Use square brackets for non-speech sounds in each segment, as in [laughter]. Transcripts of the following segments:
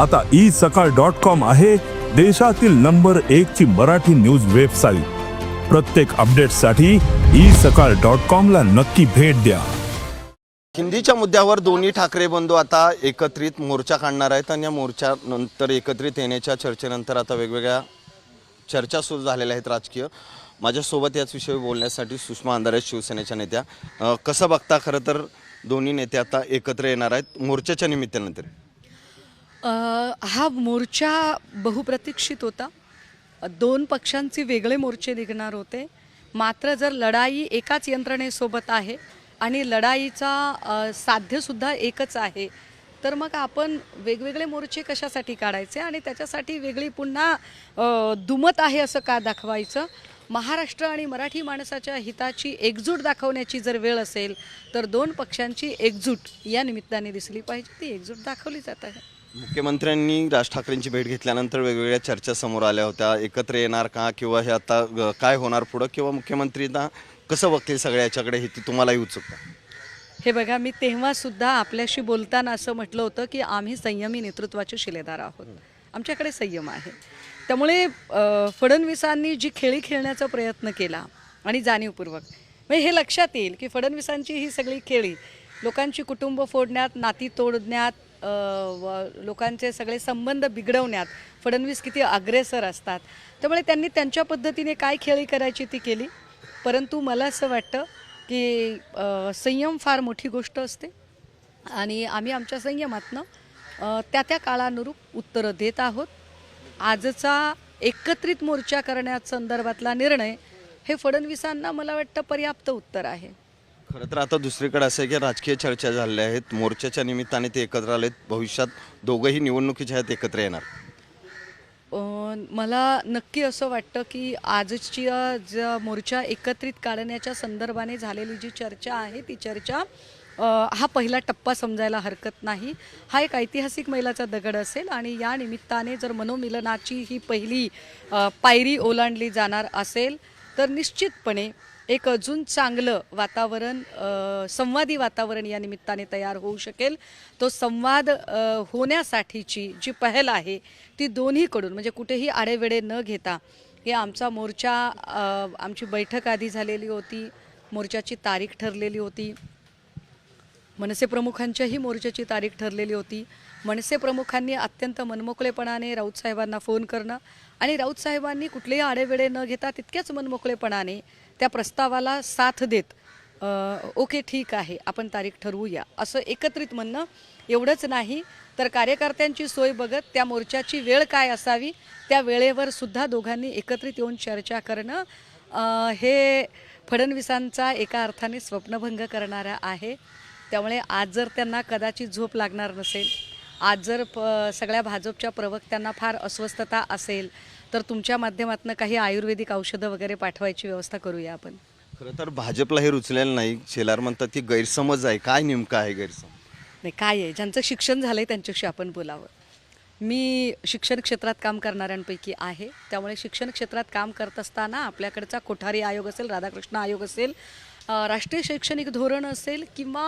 आता ई सकाळ dot com आहे देशातील नंबर एक ची मराठी न्यूज वेबसाईट. प्रत्येक अपडेटसाठी ई सकाळ डॉट कॉम ला नक्की भेट द्या. हिंदीच्या मुद्द्यावर दोन्ही ठाकरे बंधू आता एकत्रित मोर्चा काढणार आहेत आणि या मोर्चानंतर एकत्रित येण्याच्या चर्चेनंतर आता वेगवेगळ्या चर्चा सुरू झालेल्या आहेत राजकीय. माझ्यासोबत याच विषयी बोलण्यासाठी सुषमा अंधारे शिवसेनेच्या नेत्या. कसं बघता खरं तर दोन्ही नेते आता एकत्र येणार आहेत मोर्चाच्या निमित्तानंतर हा मोर्चा बहुप्रतीक्षित होता. दोन पक्षांचे वेगळे मोर्चे निघणार होते. मात्र जर लढाई एकाच यंत्रणेसोबत आहे आणि लढाईचा साध्यसुद्धा एकच आहे तर मग आपण वेगवेगळे मोर्चे कशासाठी काढायचे आणि त्याच्यासाठी वेगळी पुन्हा दुमत आहे असं का दाखवायचं? महाराष्ट्र आणि मराठी माणसाच्या हिताची एकजूट दाखवण्याची जर वेळ असेल तर दोन पक्षांची एकजूट या निमित्ताने दिसली पाहिजे. ती एकजूट दाखवली जात आहे. मुख्यमंत्र्यांनी राज ठाकरेंची भेट घेतल्यानंतर वेगवेगळ्या चर्चा समोर आल्या होत्या. एकत्र येणार का किंवा हे आता काय होणार पुढं? किंवा मुख्यमंत्रींना कसं बघतील सगळ्या याच्याकडे? हे ती तुम्हालाही उत्सुकता हे बघा मी तेव्हा सुद्धा आपल्याशी बोलताना असं म्हटलं होतं की आम्ही संयमी नेतृत्वाचे शिलेदार आहोत. आमच्याकडे संयम आहे. त्यामुळे अ, फडणवीसांनी जी खेळी खेळण्याचा प्रयत्न केला आणि जाणीवपूर्वक म्हणजे हे लक्षात येईल की फडणवीसांची ही सगळी खेळी लोकांची कुटुंब फोडण्यात नाती तोडण्यात लोकांचे सगळे संबंध बिघडवण्यात फडणवीस किती अग्रेसर असतात. त्यामुळे त्यांनी त्यांच्या पद्धतीने काय खेळी करायची ती केली? परंतु मला असं वाटतं की संयम फार मोठी गोष्ट असते. आणि आम्ही आमच्या संयमातनं त्या त्या काळानुरूप उत्तरं देत आहोत. आजचा एकत्रित मोर्चा करण्यात संदर्भातला निर्णय हे फडणवीसांना मला वाटतं पर्याप्त उत्तर आहे. खरं तर आता दुसरीकडे असं आहे की राजकीय चर्चा झालेल्या आहेत. मोर्चाच्या निमित्ताने ते एकत्र आलेत. भविष्यात दोघंही निवडणुकीच्या आहेत एकत्र येणार. मला नक्की असं वाटतं की आजची ज्या ज मोर्चा एकत्रित काढण्याच्या संदर्भाने झालेली जी चर्चा आहे ती चर्चा हा पहिला टप्पा समजायला हरकत नाही. हा एक ऐतिहासिक मैलाचा दगड असेल आणि या निमित्ताने जर मनोमिलनाची ही पहिली पायरी ओलांडली जाणार असेल तर निश्चितपणे एक अजून चांगलं वातावरण संवादी वातावरण या निमित्ताने तयार होऊ शकेल. तो संवाद होण्यासाठीची जी पहल आहे ती दोन्हीकडून म्हणजे कुठेही आडेवेडे न घेता हे आमचा मोर्चा आमची बैठक आधी झालेली होती मोर्चाची तारीख ठरलेली होती. मनसे प्रमुखांच्याही मोर्चाची तारीख ठरलेली होती. मनसे प्रमुखांनी अत्यंत मनमोकळेपणाने राऊत साहेबांना फोन करणं आणि राऊत साहेबांनी कुठलेही आडेवेडे न घेता तितक्याच मनमोकळेपणाने त्या प्रस्तावाला साथ देत ओके ठीक आहे आपण तारीख ठरवूया असं एकत्रित म्हणणं एवढंच नाही. तर कार्यकर्त्यांची सोय बघत त्या मोर्चाची वेळ काय असावी त्या वेळेवर सुद्धा दोघांनी एकत्रित येऊन चर्चा करणं हे फडणवीसांचा एका अर्थाने स्वप्नभंग करणारा आहे. त्यामुळे आज जर त्यांना कदाचित झोप लागणार नसेल आज जर प सगळ्या भाजपच्या प्रवक्त्यांना फार अस्वस्थता असेल तर तुमच्या माध्यमातून काही आयुर्वेदिक औषधं वगैरे पाठवायची व्यवस्था करूया आपण. खरं तर भाजपला हे रुचलेलं नाही. शेलार म्हणतात ती गैरसमज आहे. काय नेमकं आहे गैरसमज? नाही काय आहे? ज्यांचं शिक्षण झालं आहे त्यांच्याशी आपण बोलावं. मी शिक्षण क्षेत्रात काम करणाऱ्यांपैकी आहे. त्यामुळे शिक्षण क्षेत्रात काम करत असताना आपल्याकडचा कोठारी आयोग असेल राधाकृष्ण आयोग असेल राष्ट्रीय शैक्षणिक धोरण असेल किंवा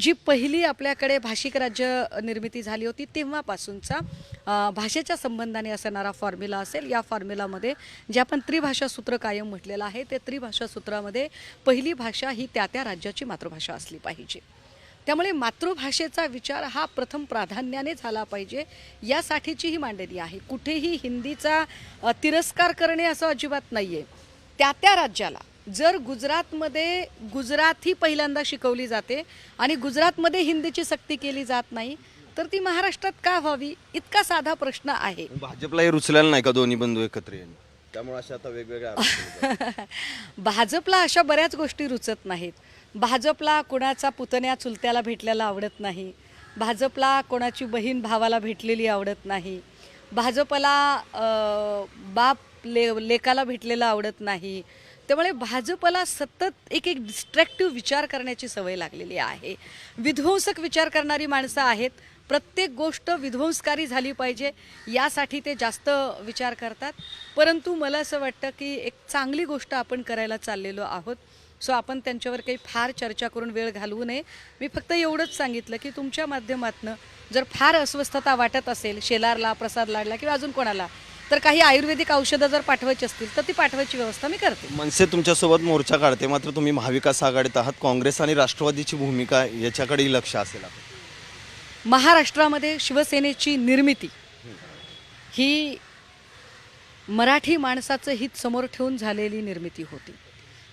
जी पहिली आपल्याकडे भाषिक राज्य निर्मिती झाली होती तेव्हापासूनचा भाषेच्या संबंधाने असणारा फॉर्म्युला असेल. या फॉर्म्युलामध्ये जे आपण त्रिभाषा सूत्र कायम म्हटलेलं आहे ते त्रिभाषा सूत्रामध्ये पहिली भाषा ही त्या त्या राज्याची मातृभाषा असली पाहिजे. त्यामुळे मातृभाषेचा विचार हा प्रथम प्राधान्याने झाला पाहिजे. यासाठीची ही मांडणी आहे. कुठेही हिंदीचा तिरस्कार करणे असं अजिबात नाही आहे त्या त्या राज्याला जर गुजरातमध्ये गुजराती पहिल्यांदा शिकवली जाते आणि गुजरातमध्ये हिंदीची सक्ती केली जात नाही तर ती महाराष्ट्रात का व्हावी? इतका साधा प्रश्न आहे. भाजपला हे रुचलेलं नाही का दोन्ही बंधू एकत्र येणे त्यामुळे अशा आता वेगवेगळ्या आरोप केले जातात. [laughs] भाजपला अशा बऱ्याच गोष्टी रुचत नाहीत. भाजपला कोणाचा पुतण्या चुलत्याला भेटल्याला आवडत नाही. भाजपला कोणाची बहीण भावाला भेटलेली आवडत नाही. भाजपला अं, बाप ले लेकाला भेटलेलं आवडत नाही. त्यामुळे भाजपला सतत एक एक डिस्ट्रॅक्टिव्ह विचार करण्याची सवय लागलेली आहे. विध्वंसक विचार करणारी माणसं आहेत. प्रत्येक गोष्ट विध्वंसकारी झाली पाहिजे यासाठी ते जास्त विचार करतात. परंतु मला असं वाटतं की एक चांगली गोष्ट आपण करायला चाललेलो आहोत. सो आपण त्यांच्यावर काही फार चर्चा करून वेळ घालवू नये. मी फक्त एवढंच सांगितलं की तुमच्या माध्यमातनं जर फार अस्वस्थता वाटत असेल शेलारला प्रसाद लाडला किंवा अजून कोणाला तर काही आयुर्वेदिक औषधं जर पाठवायची असतील तर ती पाठवायची व्यवस्था मी करते. मनसे तुमच्यासोबत मोर्चा काढते मात्र तुम्ही महाविकास आघाडीत आहात. काँग्रेस आणि राष्ट्रवादीची भूमिका याच्याकडेही लक्ष असेल. महाराष्ट्रामध्ये शिवसेनेची निर्मिती ही मराठी माणसाचं हित समोर ठेवून झालेली निर्मिती होती.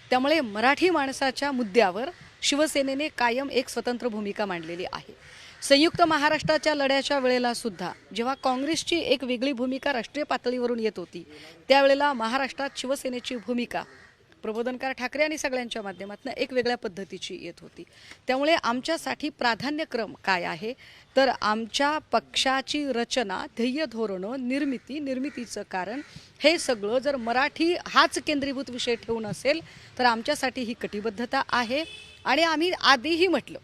त्यामुळे मराठी माणसाच्या मुद्द्यावर शिवसेनेने कायम एक स्वतंत्र भूमिका मांडलेली आहे. संयुक्त महाराष्ट्राच्या लढ्याच्या वेळेला सुद्धा जेव्हा काँग्रेसची एक वेगळी भूमिका राष्ट्रीय पातळीवरून येत होती त्यावेळेला महाराष्ट्रात शिवसेनेची भूमिका प्रबोधनकार ठाकरे आणि सगळ्यांच्या माध्यमातून एक वेगळ्या पद्धतीची येत होती. त्यामुळे आमच्यासाठी प्राधान्यक्रम काय आहे? तर आमच्या पक्षाची रचना ध्येय धोरणं निर्मिती निर्मितीचं कारण हे सगळं जर मराठी हाच केंद्रीभूत विषय ठेवून असेल तर आमच्यासाठी ही कटिबद्धता आहे. आणि आम्ही आधीही म्हटलं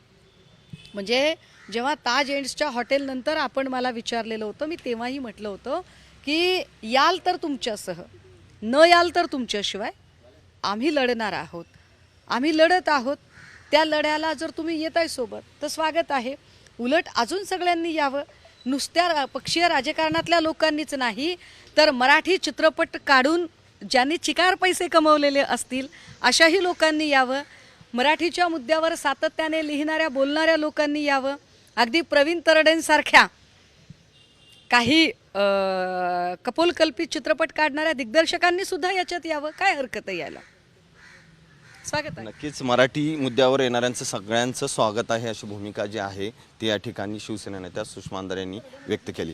म्हणजे जेव्हा ताज एंड्सच्या हॉटेलनंतर आपण मला विचारलेलं होतं मी तेव्हाही म्हटलं होतं की याल तर तुमच्यासह न याल तर तुमच्याशिवाय आम्ही लढणार आहोत. आम्ही लढत आहोत. त्या लढ्याला जर तुम्ही येत आहे सोबत तर स्वागत आहे. उलट अजून सगळ्यांनी यावं. नुसत्या पक्षीय राजकारणातल्या लोकांनीच नाही तर मराठी चित्रपट काढून ज्यांनी चिकार पैसे कमवलेले असतील अशाही लोकांनी यावं. मराठीच्या मुद्द्यावर सातत्याने लिहिणाऱ्या बोलणाऱ्या लोकांनी यावं. अगदी प्रवीण तरडेंसारख्या काही कपोलकल्पित चित्रपट काढणाऱ्या दिग्दर्शकांनी सुद्धा याच्यात यावं? काय हरकत आहे यायला स्वागत नक्कीच मराठी मुद्द्यावर येणाऱ्यांचं सगळ्यांचं स्वागत आहे अशी भूमिका जी आहे ती या ठिकाणी शिवसेना नेत्या सुषमा यांनी व्यक्त केली.